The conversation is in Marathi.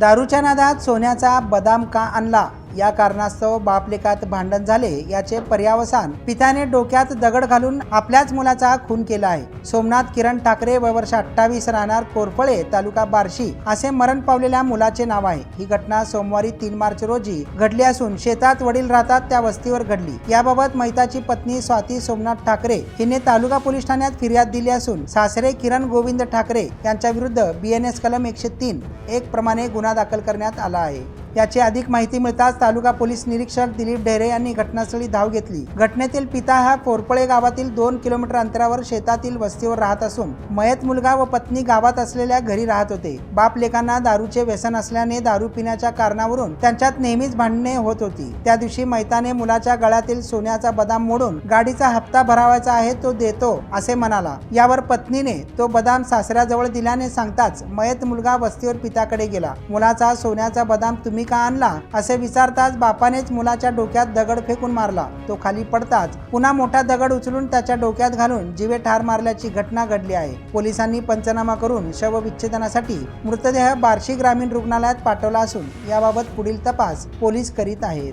दारूच्या नादात सोन्याचा बदाम का आणला? या कारणास्तव बापलेकात भांडण झाले याचे पर्यावसान पित्याने डोक्यात दगड घालून आपल्याच मुलाचा खून केला आहे. सोमनाथ किरण ठाकरे व वर्ष अठ्ठावीस राहणार कोरफळे तालुका बार्शी असे मरण पावलेल्या मुलाचे नाव आहे. ही घटना सोमवारी तीन मार्च रोजी घडली असून शेतात वडील राहतात त्या वस्तीवर घडली. याबाबत महिताची पत्नी स्वाती सोमनाथ ठाकरे हिने तालुका पोलीस ठाण्यात फिर्याद दिली असून सासरे किरण गोविंद ठाकरे यांच्या विरुद्ध बीएनएस कलम एकशे तीन एक प्रमाणे गुन्हा दाखल करण्यात आला आहे. याची अधिक माहिती मिळताच तालुका पोलीस निरीक्षक दिलीप ढेरे यांनी घटनास्थळी धाव घेतली. घटनेतील पिता हा कोरपळे गावातील दोन किलोमीटर अंतरावर शेतातील वस्तीवर राहत असून मयत मुलगा व पत्नी गावात असलेल्या घरी राहत होते. बाप लेकांना दारूचे व्यसन असल्याने दारू पिण्याच्या कारणावरून त्यांच्यात नेहमीच भांडणे होत होती. त्या दिवशी मैताने मुलाच्या गळ्यातील सोन्याचा बदाम मोडून गाडीचा हप्ता भरावायचा आहे तो देतो असे म्हणाला. यावर पत्नीने तो बदाम सासऱ्याजवळ दिल्याने सांगताच मयत मुलगा वस्तीवर पिताकडे गेला. मुलाचा सोन्याचा बदाम तुम्ही तुम्ही का आणला असे विचारताच बापानेच मुलाच्या डोक्यात दगड फेकून मारला. तो खाली पडताच पुन्हा मोठा दगड उचलून त्याच्या डोक्यात घालून जीवे ठार मारल्याची घटना घडली आहे. पोलिसांनी पंचनामा करून शवविच्छेदनासाठी मृतदेह बार्शी ग्रामीण रुग्णालयात पाठवला असून याबाबत पुढील तपास पोलीस करीत आहेत.